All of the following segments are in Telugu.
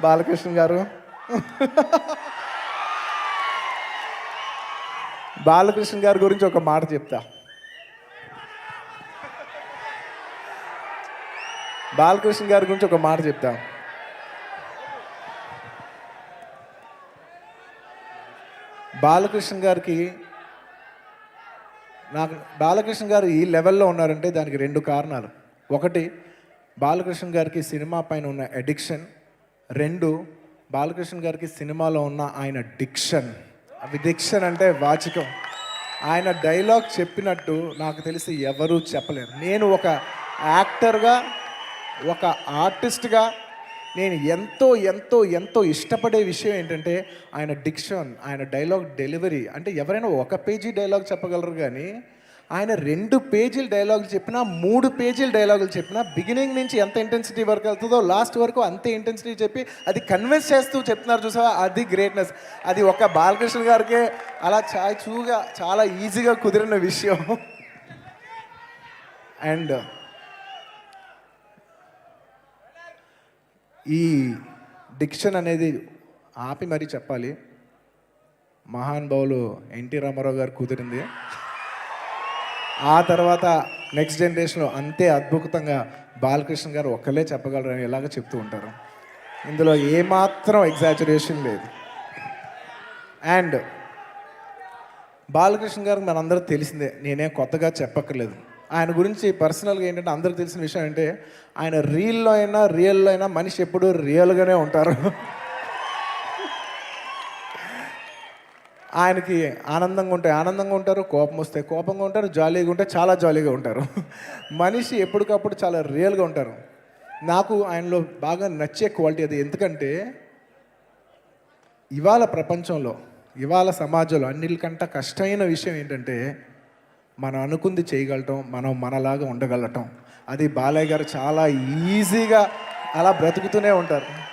బాలకృష్ణ గారు. బాలకృష్ణ గారి గురించి ఒక మాట చెప్తా. బాలకృష్ణ గారి గురించి ఒక మాట చెప్తా. బాలకృష్ణ గారికి నాకు బాలకృష్ణ గారు ఈ లెవెల్లో ఉన్నారంటే దానికి రెండు కారణాలు. ఒకటి బాలకృష్ణ గారికి సినిమా పైన ఉన్న అడిక్షన్. రెండు బాలకృష్ణ గారికి సినిమాలో ఉన్న ఆయన డిక్షన్. అవి డిక్షన్ అంటే వాచికం. ఆయన డైలాగ్ చెప్పినట్టు నాకు తెలిసి ఎవరూ చెప్పలేరు. నేను ఒక యాక్టర్గా ఒక ఆర్టిస్ట్గా నేను ఎంతో ఎంతో ఎంతో ఇష్టపడే విషయం ఏంటంటే ఆయన డిక్షన్ ఆయన డైలాగ్ డెలివరీ. అంటే ఎవరైనా ఒక పేజీ డైలాగ్ చెప్పగలరు కానీ ఆయన రెండు పేజీల డైలాగులు చెప్పినా మూడు పేజీల డైలాగులు చెప్పినా బిగినింగ్ నుంచి ఎంత ఇంటెన్సిటీ వరకు వెళ్తుందో లాస్ట్ వరకు అంతే ఇంటెన్సిటీ చెప్పి అది కన్విన్స్ చేస్తూ చెప్తున్నారు చూసావా? అది గ్రేట్నెస్ అది ఒక బాలకృష్ణ గారికే అలా చా చూగా చాలా ఈజీగా కుదిరిన విషయం. అండ్ ఈ డిక్షన్ అనేది ఆపి మరీ చెప్పాలి. మహానుభావులు ఎన్టీ రామారావు గారు కుదిరింది. ఆ తర్వాత నెక్స్ట్ జనరేషన్లో అంతే అద్భుతంగా బాలకృష్ణ గారు ఒక్కలే చెప్పగలరు అని ఇలాగ చెప్తూ ఉంటారు. ఇందులో ఏమాత్రం ఎగ్జాచురేషన్ లేదు. అండ్ బాలకృష్ణ గారికి మనందరూ తెలిసిందే నేనేం కొత్తగా చెప్పక్కర్లేదు. ఆయన గురించి పర్సనల్గా ఏంటంటే అందరికి తెలిసిన విషయం అంటే ఆయన రీల్లో అయినా రియల్లో అయినా మనిషి ఎప్పుడూ రియల్గానే ఉంటారు. ఆయనకి ఆనందంగా ఉంటే ఆనందంగా ఉంటారు కోపం వస్తే కోపంగా ఉంటారు జాలీగా ఉంటే చాలా జాలీగా ఉంటారు. మనిషి ఎప్పటికప్పుడు చాలా రియల్గా ఉంటారు. నాకు ఆయనలో బాగా నచ్చే క్వాలిటీ అది. ఎందుకంటే ఇవాళ ప్రపంచంలో ఇవాళ సమాజంలో అన్నిటికంటే కష్టమైన విషయం ఏంటంటే మనం అనుకుంది చేయగలటం మనం మనలాగా ఉండగలటం. అది బాలయ్య గారు చాలా ఈజీగా అలా బ్రతుకుతూనే ఉంటారు.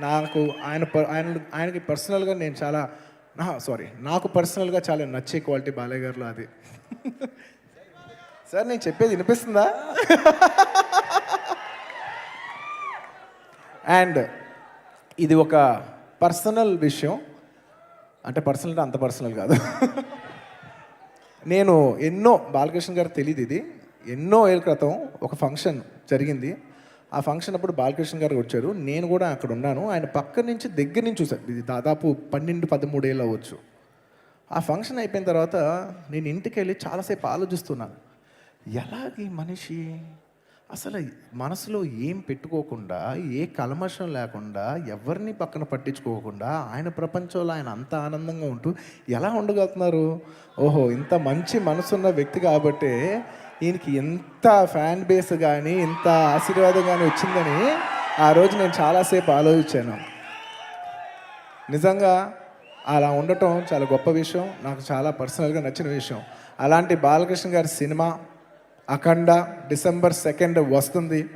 నాకు ఆయన ప- ఆయన ఆయనకి పర్సనల్గా నేను చాలా సారీ నాకు పర్సనల్గా చాలా నచ్చే క్వాలిటీ బాలయ్య గారిలో అది. సార్ నేను చెప్పేది వినిపిస్తుందా? అండ్ ఇది ఒక పర్సనల్ విషయం. అంటే పర్సనల్ అంటే అంత పర్సనల్ కాదు. నేను ఎన్నో బాలకృష్ణ గారు తెలియదు ఇది. ఎన్నో ఏళ్ళ క్రితం ఒక ఫంక్షన్ జరిగింది. ఆ ఫంక్షన్ అప్పుడు బాలకృష్ణ గారు వచ్చారు. నేను కూడా అక్కడ ఉన్నాను. ఆయన పక్క నుంచి దగ్గర నుంచి చూశాను ఇది దాదాపు పన్నెండు పదమూడేళ్ళు అవ్వచ్చు. ఆ ఫంక్షన్ అయిపోయిన తర్వాత నేను ఇంటికి వెళ్ళి చాలాసేపు ఆలోచిస్తున్నాను ఎలాగ ఈ మనిషి? అసలు మనసులో ఏం పెట్టుకోకుండా ఏ కలమషం లేకుండా ఎవరిని పక్కన పట్టించుకోకుండా ఆయన ప్రపంచంలో ఆయన అంత ఆనందంగా ఉంటూ ఎలా ఉండగలుగుతున్నారు? ఓహో ఇంత మంచి మనసున్న వ్యక్తి కాబట్టే ఈయనకి ఎంత ఫ్యాన్ బేస్ కానీ ఇంత ఆశీర్వాదం కానీ వచ్చిందని ఆ రోజు నేను చాలాసేపు ఆలోచించాను. నిజంగా అలా ఉండటం చాలా గొప్ప విషయం నాకు చాలా పర్సనల్గా నచ్చిన విషయం. అలాంటి బాలకృష్ణ గారి సినిమా అఖండ డిసెంబర్ సెకండ్ వస్తుంది.